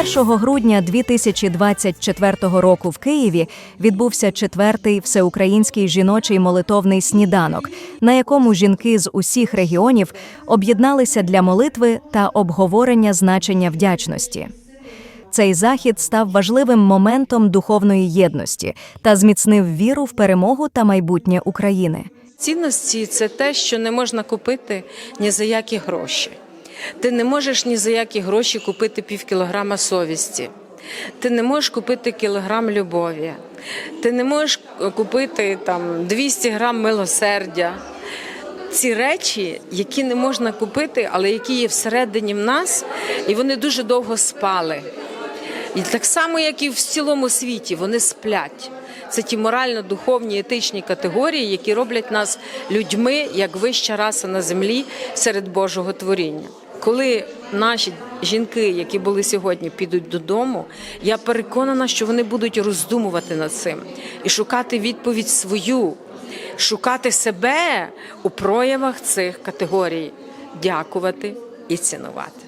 1 грудня 2024 року в Києві відбувся четвертий всеукраїнський жіночий молитовний сніданок, на якому жінки з усіх регіонів об'єдналися для молитви та обговорення значення вдячності. Цей захід став важливим моментом духовної єдності та зміцнив віру в перемогу та майбутнє України. Цінності це те, що не можна купити ні за які гроші. Ти не можеш ні за які гроші купити пів кілограма совісті. Ти не можеш купити кілограм любові. Ти не можеш купити там 200 грам милосердя. Ці речі, які не можна купити, але які є всередині в нас, і вони дуже довго спали. І так само, як і в цілому світі, вони сплять. Це ті морально-духовні етичні категорії, які роблять нас людьми як вища раса на землі серед Божого творіння. Коли наші жінки, які були сьогодні, підуть додому, я переконана, що вони будуть роздумувати над цим і шукати відповідь свою, шукати себе у проявах цих категорій, дякувати і цінувати.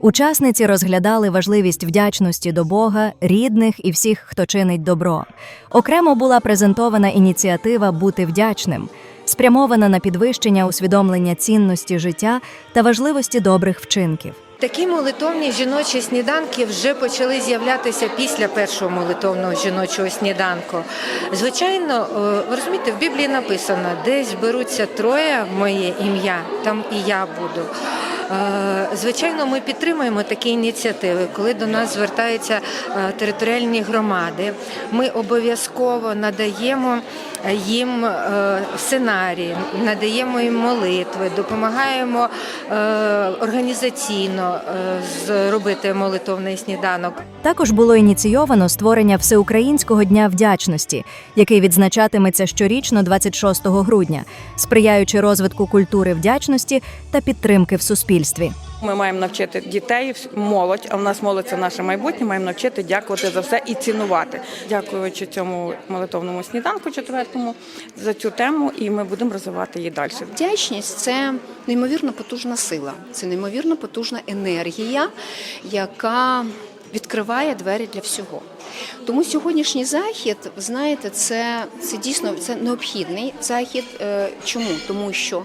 Учасниці розглядали важливість вдячності до Бога, рідних і всіх, хто чинить добро. Окремо була презентована ініціатива Бути вдячним, спрямована на підвищення усвідомлення цінності життя та важливості добрих вчинків. Такі молитовні жіночі сніданки вже почали з'являтися після першого молитовного жіночого сніданку. Звичайно, е, ви розумієте, в Біблії написано, десь беруться троє моє ім'я, там і я буду. Е, Звичайно, ми підтримуємо такі ініціативи, коли до нас звертаються е, територіальні громади. Ми обов'язково надаємо їм е, сценарії, надаємо їм молитви, допомагаємо організаційно зробити молитовний сніданок. Також було ініційовано створення Всеукраїнського дня вдячності, який відзначатиметься щорічно 26 грудня, сприяючи розвитку культури вдячності та підтримки в суспільстві. Ми маємо навчити дітей, молодь, а в нас молодь це наше майбутнє. Маємо навчити дякувати за все і цінувати. Дякуючи цьому молитовному сніданку четвертому за цю тему, і ми будемо розвивати її далі. Вдячність це неймовірно потужна сила, це неймовірно потужна енергія, яка відкриває двері для всього. Тому сьогоднішній захід, знаєте, це, це дійсно це необхідний захід. Е, Чому? Тому що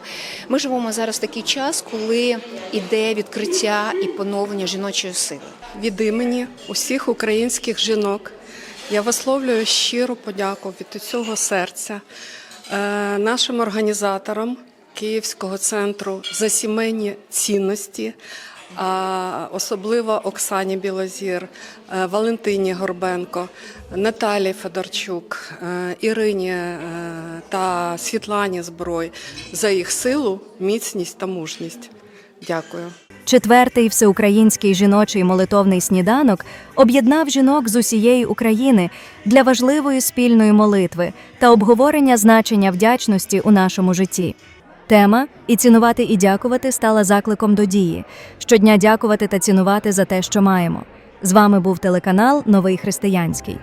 ми живемо зараз в такий час, коли іде відкриття і поновлення жіночої сили. від імені усіх українських жінок я висловлюю щиру подяку від усього серця е, нашим організаторам Київського центру за сімейні цінності. Особливо Оксані Білозір, е, Валентині Горбенко, Наталі Федорчук, е, Ірині е, та Світлані Зброй за їх силу, міцність та мужність. Дякую. Четвертий всеукраїнський жіночий молитовний сніданок об'єднав жінок з усієї України для важливої спільної молитви та обговорення значення вдячності у нашому житті. Тема і цінувати і дякувати стала закликом до дії. Щодня дякувати та цінувати за те, що маємо. З вами був телеканал Новий Християнський.